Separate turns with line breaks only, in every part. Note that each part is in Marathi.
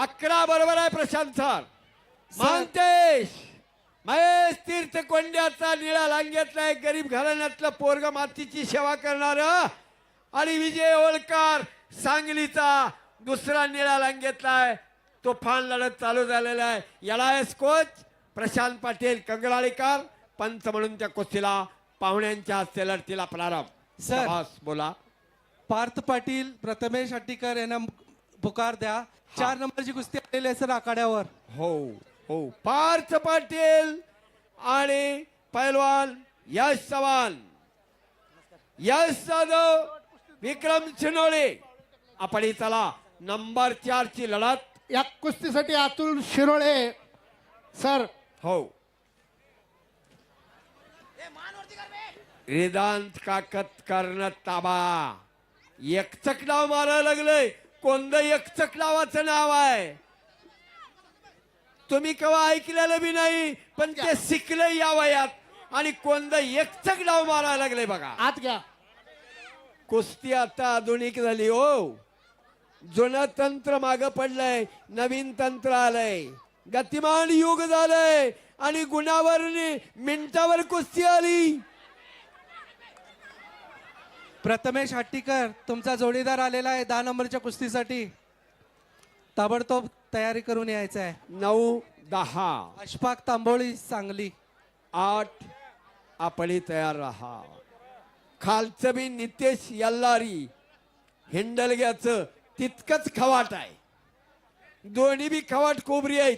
अकरा बरोबर आहे प्रशांत सर. मानतेश महेश तीर्थ कोंड्याचा निळा लांग्यातला एक गरीब घराण्यातलं पोरग मातीची सेवा करणार आणि विजय होळकर सांगलीचा दुसरा निळा लांग्यातला आहे. तो फान लढत चालू झालेला आहे. याला कोच प्रशांत पाटील कंगळाळीकर पंच म्हणून त्या कुस्तीला पाहुण्यांच्या हस्ते लढतीला प्रारंभ.
सर.
बोला.
पार्थ पाटील प्रथमेश हट्टीकर यांना पुकार द्या. चार नंबरची कुस्ती आलेली आहे सर आखाड्यावर.
हो हो. पार्थ पाटील आणि पैलवान यश चव्हाण. यश जाधव विक्रम चिनोळे. आपण इथला नंबर चार ची लढत.
या कुस्तीसाठी अतुल शिरोळे सर.
हो. वेदांत काकत कर्ण ताबा एकचक नाव मारायला लागलंय. कोणतं एकचक नावाचं नाव आहे. तुम्ही केव्हा ऐकलेलं बी नाही पण ते शिकलंय या वयात. आणि कोणतं एकचक नाव मारायला लागलंय बघा.
आत घ्या.
कुस्ती आता आधुनिक झाली हो. जुनं तंत्र माग पडलंय नवीन तंत्र आलंय. गतिमान युग झालंय आणि गुणावर मिनिटावर कुस्ती आली.
प्रथमेश हट्टीकर तुमचा जोडीदार आलेला आहे दहा नंबरच्या कुस्तीसाठी. ताबडतोब तयारी करून यायचं आहे.
नऊ दहा.
अशफाक तांबोळी सांगली.
आठ आपली तयार राहा. खालचं बी नितेश यल्लारी. हिंडलग्याचं तितकंच खवाट आहे. दोन्ही बी खवाट कोबरी आहेत.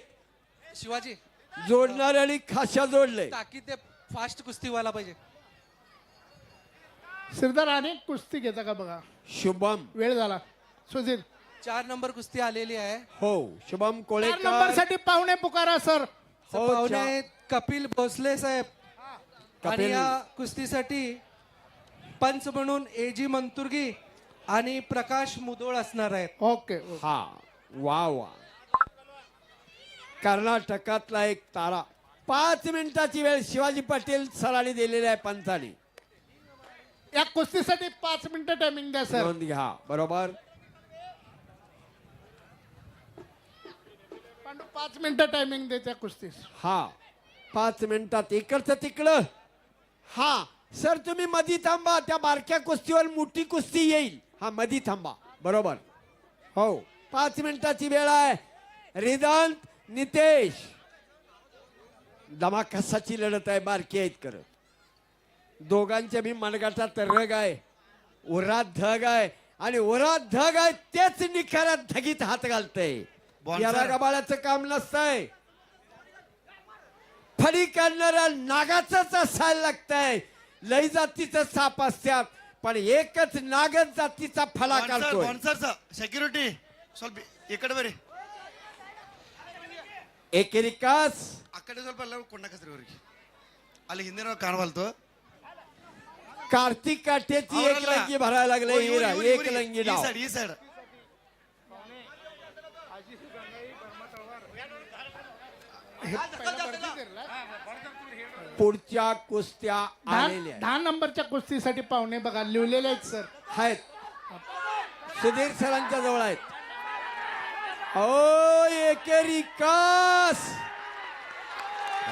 शिवाजी.
जोडणारे आणि खाशा जोडले.
टाकी ते फास्ट कुस्ती व्हायला पाहिजे.
श्रीधर अनेक कुस्ती घेता का बघा?
शुभम.
वेळ झाला. सुधीर.
चार नंबर कुस्ती आलेली आहे.
हो शुभम
चार
कोळेकर.
नंबरसाठी पाहुणे पुकारा सर.
हो,
पाहुणे
चा-
आहेत कपिल भोसले साहेब. आणि
कपिल.
या कुस्तीसाठी पंच म्हणून एजी मंतुर्गी आणि प्रकाश मुदोळ असणार आहेत.
Okay okay.
हा वा वा. कर्नाटकातला एक तारा. पाच मिनिटाची वेळ शिवाजी पाटील सरांनी दिलेली आहे पंचाने
या कुस्तीसाठी पाच मिनिटं टायमिंग द्या सर
नोंद घ्या. बरोबर?
पांडू पाच मिनिटं टायमिंग दे त्या कुस्तीस.
हा. पाच मिनिटात इकडचं तिकडं. हा. सर तुम्ही मधी थांबा. त्या बारक्या कुस्तीवर मोठी कुस्ती येईल. हा मधी थांबा. बरोबर? हो. पाच मिनिटाची वेळ आहे. रिदांत नितेश. दमाकसाची लढत आहे. बारकी आहेत करत दोघांच्या बी मनगटात रग आहे उरात धग आहे आणि उरात धग आहे तेच निखाऱ्यात धगीत हात घालतंय याला गबाळाचं काम नसतंय फडी काढणाऱ्या नागाच असायला लागतंय लय जातीचं साप असतात पण एकच नागच जातीचा फला काढतोय
ಸ್ಪಾನ್ಸರ್ಸ್ ಸೆಕ್ಯೂರಿಟಿ ಸ್ವಲ್ಪ ಈ ಕಡೆ ಬರ್ರಿ
एकेरिकास
ಆ ಕಡೆ ಸ್ವಲ್ಪ ಎಲ್ಲ ಕೊಂಡಕಸ್ರಿ ಅವ್ರಿಗೆ ಅಲ್ಲಿ ಹಿಂದಿನ ಕಾಣವಲ್ತು
कार्तिक काठेची एक लंगी भरायला लागले
उरी, हिरा उरी,
एक लंगी
ही
डाव.
side, ही side.
पुढच्या कुस्त्या आलेल्या
दहा नंबरच्या कुस्तीसाठी पाहुणे बघा लिवलेले आहेत सर.
आहेत. सुधीर सरांच्या जवळ आहेत. ओ एकेरी कास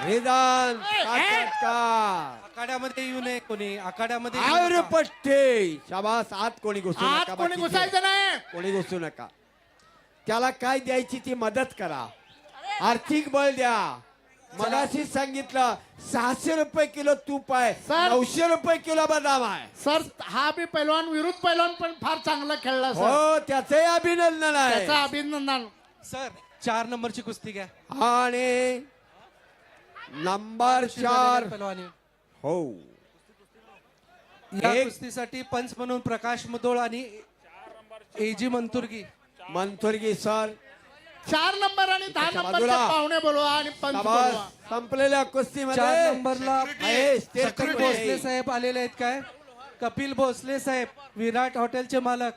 रिदान काकाटकार.
आखाड्यामध्ये येऊ नये कोणी आखाड्यामध्ये येऊ
आयर
नका.
पट्टे शाबास आत कोणी घुसू
आत
नका
कोणी
बाकीचे.
घुसायचं नाही.
कोणी घुसू नका. त्याला काय द्यायची ती मदत करा. आर्थिक बळ द्या. मगाशी सांगितलं सहाशे रुपये किलो तूप आहे
सर.
नऊशे रुपये किलो बदाम आहे.
सर हा बी पैलवान विरुद्ध पैलवान पण फार चांगला खेळला सर.
हो त्याचंही अभिनंदन आहे.
त्याचं अभिनंदन.
सर चार नंबरची कुस्ती घ्या.
आणि नंबर चार. हो.
या
एक-
कुस्तीसाठी पंच म्हणून प्रकाश मुदोळ आणि एजी मंतुर्गी.
मंथुरगी सर.
चार नंबर आणि दहा
त्याच्या बाजूला.
पाहुणे बोलवा आणि पंच
शाबास.
बोलवा.
संपलेल्या
चार
कुस्तीमध्ये
नंबरला कपिल
कोळे.
भोसले साहेब आलेले आहेत काय? कपिल भोसले साहेब विराट हॉटेलचे मालक.